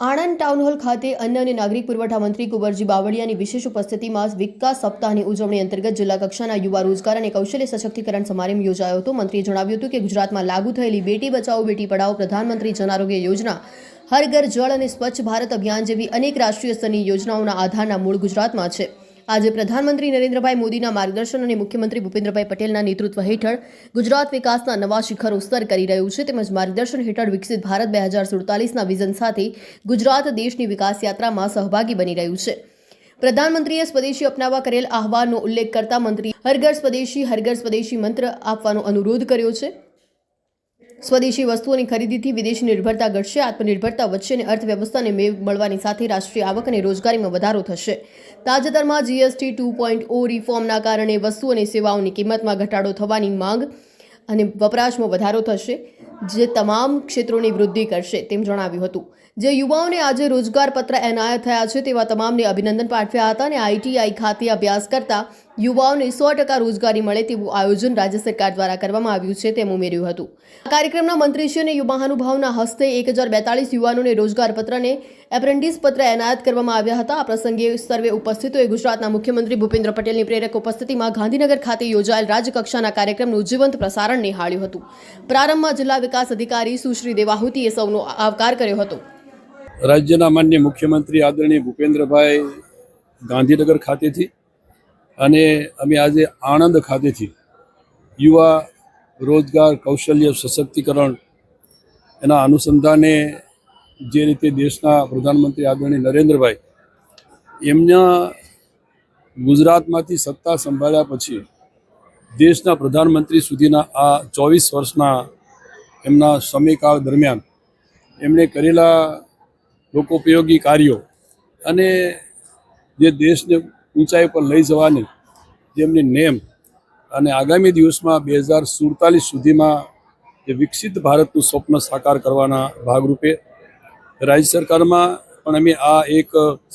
Anand town hall ખાતે અન્ન અને નાગરિક પુરવઠા મંત્રી કુંવરજી બાવળિયાની વિશેષ ઉપસ્થિતિમાં વિકાસ સપ્તાહની ઉજવણી અંતર્ગત જિલ્લા કક્ષાના યુવા રોજગાર અને કૌશલ્ય સશક્તિકરણ સમારંભ યોજાયો હતો. મંત્રીએ જણાવ્યું હતું કે ગુજરાતમાં લાગુ થયેલી બેટી બચાવો, બેટી પઢાઓ, પ્રધાનમંત્રી જનઆરોગ્ય યોજના, હર ઘર જળ અને સ્વચ્છ ભારત અભિયાન જેવી અનેક રાષ્ટ્રીય સ્તરની યોજનાઓના આધારના મૂળ ગુજરાતમાં છે. આજે પ્રધાનમંત્રી નરેન્દ્રભાઈ મોદીના માર્ગદર્શન અને મુખ્યમંત્રી ભૂપેન્દ્રભાઈ પટેલના નેતૃત્વ હેઠળ ગુજરાત વિકાસના નવા શિખરો સર કરી રહ્યું છે તેમજ માર્ગદર્શન હેઠળ વિકસિત ભારત બે હજાર સુડતાલીસના વિઝન સાથે ગુજરાત દેશની વિકાસ યાત્રામાં સહભાગી બની રહ્યું છે. પ્રધાનમંત્રીએ સ્વદેશી અપનાવવા કરેલ આહવાનનો ઉલ્લેખ કરતા મંત્રી હરઘર સ્વદેશી હરઘર સ્વદેશી મંત્ર આપવાનો અનુરોધ કર્યો છે. સ્વદેશી વસ્તુઓની ખરીદીથી વિદેશી નિર્ભરતા ઘટશે, આત્મનિર્ભરતા વધશે અને અર્થવ્યવસ્થાને મેળ મળવાની સાથે રાષ્ટ્રીય આવક અને રોજગારીમાં વધારો થશે. તાજેતરમાં જીએસટી ટુ પોઈન્ટ ઓ રિફોર્મના કારણે વસ્તુ અને સેવાઓની કિંમતમાં ઘટાડો થવાની માંગ અને વપરાશમાં વધારો થશે, જે તમામ ક્ષેત્રોની વૃદ્ધિ કરશે તેમ જણાવ્યું હતું. જે યુવાઓને આજે રોજગાર પત્ર એનાયત થયા છે તેવા તમામને અભિનંદન પાઠવ્યા હતા અને આઈટીઆઈ ખાતે અભ્યાસ કરતા યુવાઓને સો ટકા રોજગારી મળે તેવું આયોજન રાજ્ય સરકાર દ્વારા કરવામાં આવ્યું છે તેમ ઉમેર્યું હતું. આ કાર્યક્રમના મંત્રીશ્રી અને મહાનુભાવના હસ્તે એક હજાર બેતાળીસ યુવાનોને રોજગાર પત્રને એપ્રેન્ટિસ પત્ર એનાયત કરવામાં આવ્યા હતા. આ પ્રસંગે સર્વે ઉપસ્થિતોએ ગુજરાતના મુખ્યમંત્રી ભૂપેન્દ્ર પટેલની પ્રેરક ઉપસ્થિતિમાં ગાંધીનગર ખાતે યોજાયેલ રાજ્યકક્ષાના કાર્યક્રમનું જીવંત પ્રસારણ નિહાળ્યું હતું. પ્રારંભમાં જિલ્લા વિકાસ અધિકારી સુશ્રી દેવાહુતીએ સૌનો આવકાર કર્યો હતો. રાજ્યના માન્ય મુખ્યમંત્રી આદરણીય ભૂપેન્દ્રભાઈ ગાંધીનગર ખાતેથી અને અમે આજે આણંદ ખાતેથી યુવા રોજગાર કૌશલ્ય સશક્તિકરણ એના અનુસંધાને જે રીતે દેશના પ્રધાનમંત્રી આદરણીય નરેન્દ્રભાઈ એમના ગુજરાતમાંથી સત્તા સંભાળ્યા પછી દેશના પ્રધાનમંત્રી સુધીના આ ચોવીસ વર્ષના એમના સમયકાળ દરમિયાન એમણે કરેલા લોકોપયોગી કાર્યો અને જે દેશને ઊંચાઈ પર લઈ જવાની જેમની નેમ અને આગામી દિવસમાં બે હજાર સુડતાલીસ સુધીમાં જે વિકસિત ભારતનું સ્વપ્ન સાકાર કરવાના ભાગરૂપે રાજ્ય સરકારમાં પણ અમે આ એક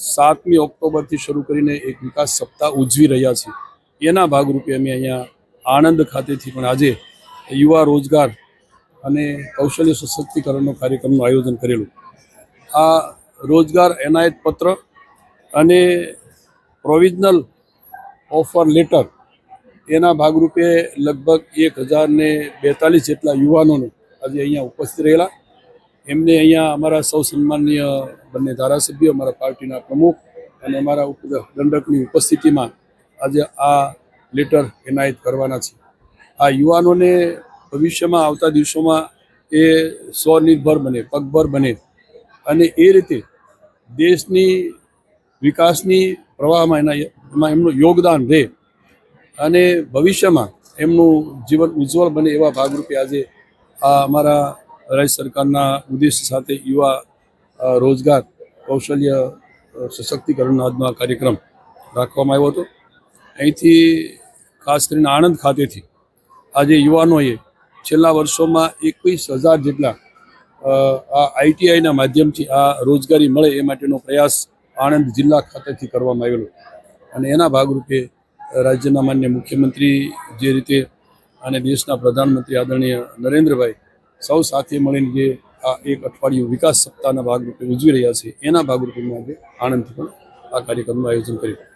સાતમી ઓક્ટોબરથી શરૂ કરીને એક વિકાસ સપ્તાહ ઉજવી રહ્યા છીએ. એના ભાગરૂપે અમે અહીંયા આણંદ ખાતેથી પણ આજે યુવા રોજગાર અને કૌશલ્ય સશક્તિકરણનો કાર્યક્રમનું આયોજન કરેલું. આ રોજગાર એનાયત પત્ર અને પ્રોવિઝનલ ઓફર લેટર, એના ભાગરૂપે લગભગ એક હજારને બેતાલીસ જેટલા યુવાનોને આજે અહીંયા ઉપસ્થિત રહેલા. એમને અહીંયા અમારા સૌ સન્માનનીય બંને ધારાસભ્યો, અમારા પાર્ટીના પ્રમુખ અને અમારા દંડકની ઉપસ્થિતિમાં આજે આ લેટર એનાયત કરવાના છે. આ યુવાનોને ભવિષ્યમાં આવતા દિવસોમાં એ સ્વનિર્ભર બને, પગભર બને અને એ રીતે દેશની વિકાસની પ્રવાહમાં એના એમાં એમનું યોગદાન રહે. અને ભવિષ્યમાં એમનું જીવન ઉજ્જવળ બને એવા ભાગરૂપે આજે આ અમારા રાજ્ય સરકારના ઉદ્દેશ્ય સાથે યુવા રોજગાર, કૌશલ્ય સશક્તિકરણનો આજનો આ કાર્યક્રમ રાખવામાં આવ્યો હતો. અહીંથી ખાસ કરીને આણંદ ખાતેથી આજે યુવાનોએ છેલ્લા વર્ષોમાં એકવીસ હજાર જેટલા આ આઈટીઆઈના માધ્યમથી આ રોજગારી મળે એ માટેનો પ્રયાસ આણંદ જિલ્લા ખાતેથી કરવામાં આવેલો. અને એના ભાગરૂપે રાજ્યના માન્ય મુખ્યમંત્રી જે રીતે અને દેશના પ્રધાનમંત્રી આદરણીય નરેન્દ્રભાઈ સૌ સાથે મળીને જે આ એક અઠવાડિયું વિકાસ સપ્તાહના ભાગરૂપે ઉજવી રહ્યા છે, એના ભાગરૂપે મેં આજે આણંદથી પણ આ કાર્યક્રમનું આયોજન કર્યું